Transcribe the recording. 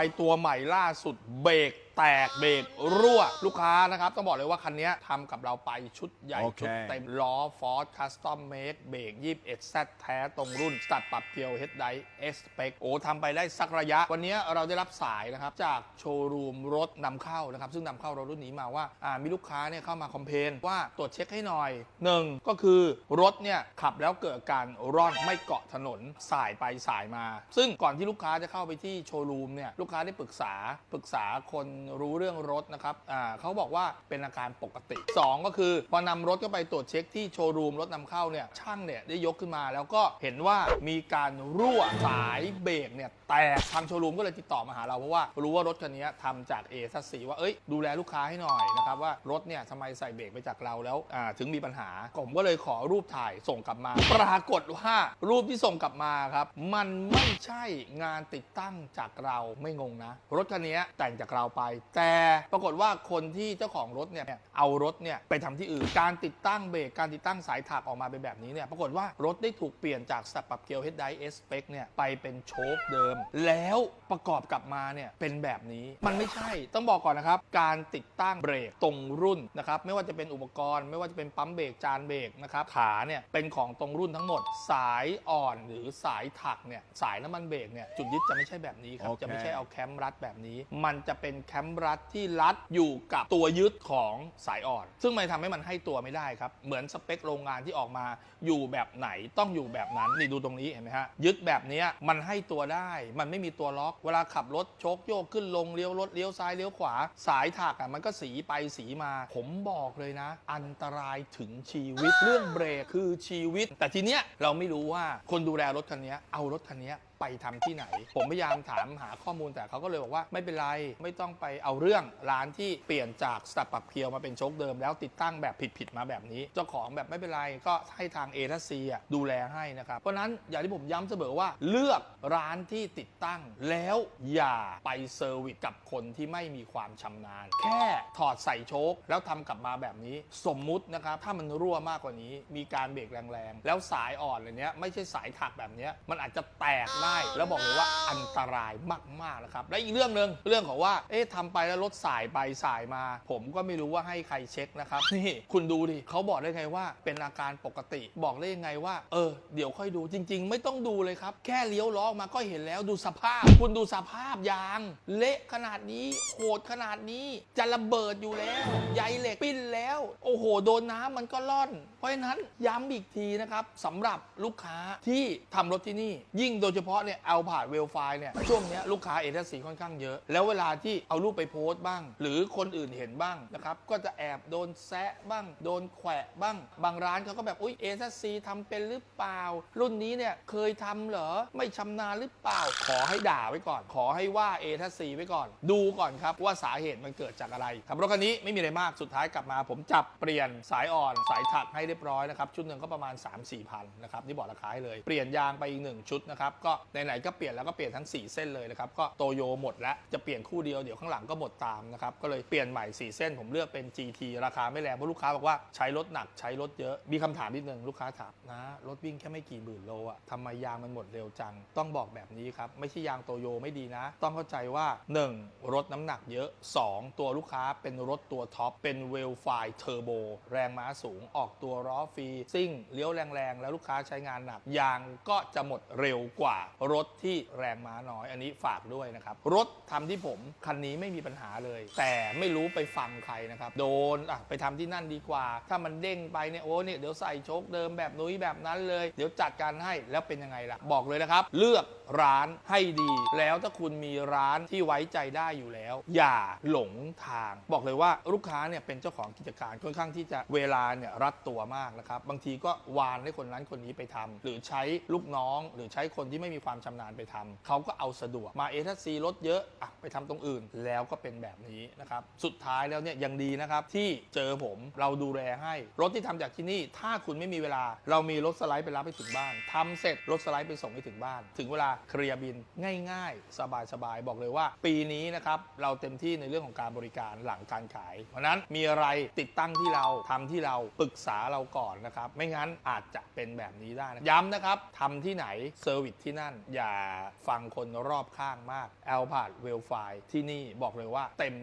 ล์ตัวใหม่ล่าสุดเบรก แตกเบรกรั่วลูกค้านะครับ ต้องบอกเลยว่าคันนี้ทำกับเราไปชุดใหญ่โอเคชุดเต็มล้อฟอร์ดคัสตอมเมดเบรก 21 Z แท้ตรงรุ่นสตัดปรับเกลียวเฮดไดเอสเปกโอ้ทำไปได้สักระยะ วันนี้เราได้รับสายนะครับ จากโชว์รูมรถนำเข้านะครับ ซึ่งนำเข้ารถรุ่นนี้มาว่าอ่ามีลูกค้าเนี่ยเข้ามาคอมเพลนว่าตรวจเช็คให้หน่อยหนึ่งก็คือรถเนี่ยขับแล้วเกิดการร่อนไม่เกาะถนนสายไปสายมา ซึ่งก่อนที่ลูกค้าจะเข้าไปที่โชว์รูมเนี่ยลูกค้าได้ปรึกษาปรึกษาคนรู้เรื่องรถนะครับอ่าเขาบอกว่าเป็นอาการปกติ 2 ก็คือ พอนำรถเข้าไปตรวจเช็คที่โชว์รูมรถนำเข้าเนี่ยช่างเนี่ยได้ยกขึ้นมา แล้วก็เห็นว่ามีการรั่วสายเบรกเนี่ยแตกทางโชว์รูมก็เลยติดต่อมาหาเราเพราะว่ารู้ว่ารถคันนี้ทำจากเอซัสซีว่าเอ้ยดูแลลูกค้าให้หน่อยนะครับว่ารถเนี่ยทำไมใส่เบรกไปจากเราแล้วอ่าถึงมีปัญหาผมก็เลยขอรูปถ่ายส่งกลับมา ปรากฏว่ารูปที่ส่งกลับมาครับมันไม่ใช่งานติดตั้งจากเราไม่งงนะ รถคันนี้แต่งจากเราไปแต่ปรากฏว่าคนที่เจ้าของรถเนี่ยเอารถเนี่ยไปทำที่อื่น การติดตั้งเบรกการติดตั้งสายถักออกมาเป็นแบบนี้เนี่ยปรากฏว่ารถได้ถูกเปลี่ยนจากสตับปรับเกลียวเฮดไดเอสเปกเนี่ยไปเป็นโชคเดิม แล้วประกอบกลับมาเนี่ยเป็นแบบนี้มันไม่ใช่ต้องบอกก่อนนะครับ การติดตั้งเบรกตรงรุ่นนะครับไม่ว่าจะเป็นอุปกรณ์ ไม่ว่าจะเป็นปั๊มเบรกจานเบรกนะครับขาเนี่ยเป็นของตรงรุ่นทั้งหมด สายอ่อนหรือสายถักเนี่ยสายน้ำมันเบรกเนี่ยจุดยึดจะไม่ใช่แบบนี้ครับโอเคจะไม่ใช่เอาแคมรัดแบบนี้ มันจะเป็นแคมรัดที่รัดอยู่กับตัวยึดของสายอ่อน ซึ่งมันทำให้มันให้ตัวไม่ได้ครับ เหมือนสเปคโรงงานที่ออกมาอยู่แบบไหนต้องอยู่แบบนั้นนี่ดูตรงนี้เห็นไหมฮะยึดแบบนี้มันให้ตัวได้ มันไม่มีตัวล็อก เวลาขับรถโชกโยกขึ้นลงเลี้ยวรถเลี้ยวซ้ายเลี้ยวขวา สายถักอะมันก็สีไปสีมา ผมบอกเลยนะ อันตรายถึงชีวิตเรื่องเบรกคือชีวิต แต่ทีเนี้ยเราไม่รู้ว่าคนดูแลรถคันนี้เอารถคันนี้ไปทำที่ไหน ผมพยายามถามหาข้อมูลแต่เขาก็เลยบอกว่าไม่เป็นไรไม่ต้องไปเอาเรื่องร้านที่เปลี่ยนจากสตับปรับเคียวมาเป็นโชคเดิม แล้วติดตั้งแบบผิดๆมาแบบนี้ เจ้าของแบบไม่เป็นไรก็ให้ทางเอทัสซีดูแลให้นะครับ เพราะนั้นอย่างที่ผมย้ำเสมอว่าเลือกร้านที่ติดตั้งแล้วอย่าไปเซอร์วิสกับคนที่ไม่มีความชำนาญ แค่ถอดใส่โชคแล้วทำกลับมาแบบนี้ สมมุตินะครับถ้ามันรั่วมากกว่านี้ มีการเบรกแรงๆแล้วสายอ่อนอะไรเนี้ยไม่ใช่สายถักแบบเนี้ยมันอาจจะแตกได้ แล้วบอกเลยว่าอันตรายมากๆนะครับ และอีกเรื่องหนึ่งเรื่องของว่า เอ๊ะทำไปแล้วรถสายไปสายมา ผมก็ไม่รู้ว่าให้ใครเช็คนะครับ นี่คุณดูดิเขาบอกได้ไงว่าเป็นอาการปกติ บอกได้ยังไงว่า เออ เดี๋ยวค่อยดูจริง ๆ ไม่ต้องดูเลยครับ แค่เลี้ยวล้อมาก็เห็นแล้วดูสภาพ คุณดูสภาพยาง เละขนาดนี้โหดขนาดนี้จะระเบิดอยู่แล้วใยเหล็กปิ้นแล้ว โอ้โห โดนน้ำมันก็ล่อน เพราะฉะนั้นย้ำอีกทีนะครับสำหรับลูกค้าที่ทำรถที่นี่ ยิ่งโดยเฉพาะเนี่ยเอาผ่านเวลไฟเนี่ยช่วงนี้ลูกค้าเอทสีค่อนข้างเยอะ แล้วเวลาที่เอารูปไปโพสต์บ้าง หรือคนอื่นเห็นบ้างนะครับก็จะแอบโดนแซะบ้าง โดนแขวะบ้าง บางร้านเขาก็แบบอุ้ยเอทสีทำเป็นหรือเปล่า รุ่นนี้เนี่ยเคยทำเหรอไม่ชำนาญหรือเปล่า ขอให้ด่าไว้ก่อน ขอให้ว่าเอทสีไว้ก่อน ดูก่อนครับว่าสาเหตุมันเกิดจากอะไรครับรถคันนี้ไม่มีอะไรมากสุดท้ายกลับมาผมจับเปลี่ยนสายอ่อนสายถักให้เรียบร้อยนะครับชุดหนึ่งก็ประมาณ 3 4พันนะครับนี่บอกราคาให้เลยเปลี่ยนยางไปอีกหนึ่งชุดนะครับก็ไหนๆก็เปลี่ยนแล้วก็เปลี่ยนทั้ง 4 เส้นเลยนะครับก็โตโยหมดแล้วจะเปลี่ยนคู่เดียวเดี๋ยวข้างหลังก็หมดตามนะครับก็เลยเปลี่ยนใหม่ 4 เส้นผมเลือกเป็น GT ราคาไม่แรงเพราะลูกค้าบอกว่าใช้รถหนักใช้รถเยอะมีคำถามนิดนึงลูกค้าถามนะรถวิ่งแค่ไม่กี่หมื่นโลอะทำไมยางมันหมดเร็วจัง ต้องบอกแบบนี้ครับไม่ใช่ยางโตโยไม่ดีนะ ต้องเข้าใจว่า 1. รถน้ำหนักเยอะ 2. ตัวลูกค้าเป็นรถตัวท็อปเป็นเวลไฟทอร์โบ แรงม้าสูง ออกตัวล้อฟรีซิ่งเลี้ยวแรงๆ แล้วลูกค้าใช้งานหนัก ยางก็จะหมดเร็วกว่ารถที่แรงม้าน้อย อันนี้ฝากด้วยนะครับ รถทำที่ผมคันนี้ไม่มีปัญหาเลย แต่ไม่รู้ไปฟังใครนะครับ โดนอะไปทำที่นั่นดีกว่า ถ้ามันเด้งไปเนี่ยโอ้เนี่ยเดี๋ยวใส่โชคเดิมแบบนุ้ยแบบนั้นเลย เดี๋ยวจัดการให้แล้วเป็นยังไงล่ะ บอกเลยนะครับ เลือกร้านให้ดี แล้วถ้าคุณมีร้านที่ไว้ใจได้อยู่แล้ว อย่าหลงทาง บอกเลยว่าลูกค้าเนี่ยเป็นเจ้าของกิจการค่อนข้างที่จะเวลาเนี่ยรัดตัวมากนะครับ บางทีก็วานให้คนนั้นคนนี้ไปทำหรือใช้ลูกน้อง หรือใช้คนที่ไม่มีความชำนาญไปทำเขาก็เอาสะดวกมาเอทัซีรถเยอะอะไปทำตรงอื่นแล้วก็เป็นแบบนี้นะครับ สุดท้ายแล้วเนี่ยยังดีนะครับที่เจอผมเราดูแลให้ รถที่ทำจากที่นี่ ถ้าคุณไม่มีเวลา เรามีรถสไลด์ไปรับไปถึงบ้านทำเสร็จรถสไลด์ไปส่งให้ถึงบ้าน ถึงเวลาเคลียร์บินง่าย ๆ สบายๆบอกเลยว่า ปีนี้นะครับเราเต็มที่ในเรื่องของการบริการหลังการขาย เพราะฉะนั้นมีอะไรติดตั้งที่เราทำที่เราปรึกษาเราก่อนนะครับ ไม่งั้นอาจจะเป็นแบบนี้ได้นะย้ำนะครับทำที่ไหนเซอร์วิสที่นั่น อย่าฟังคนรอบข้างมาก a l p a r d w e l f i ที่นี่บอกเลยว่าเต็ม